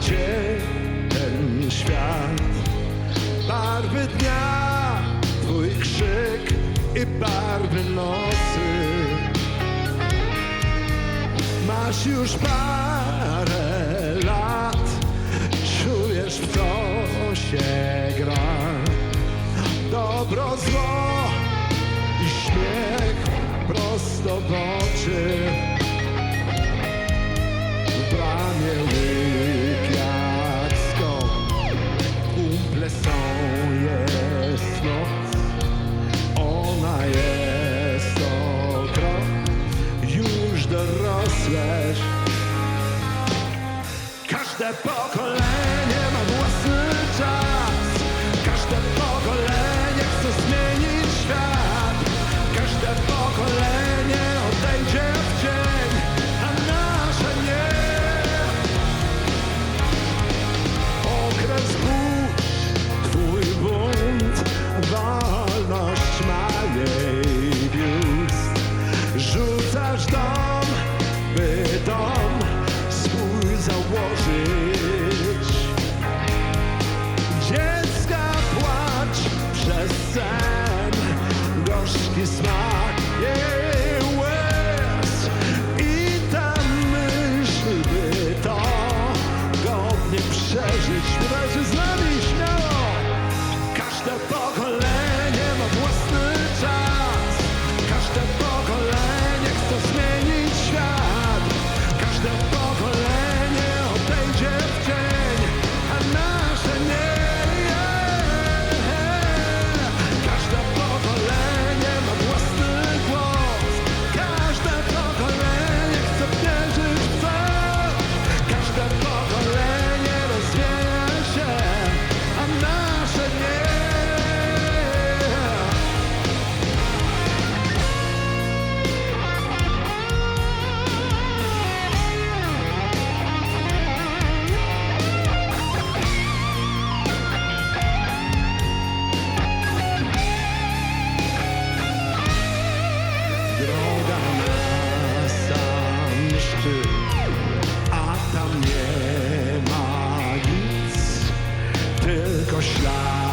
cię ten świat. Barwy dnia, twój krzyk i barwy nocy. Masz już parę lat, czujesz w co się gra. Dobro, zło. that buckle koślak.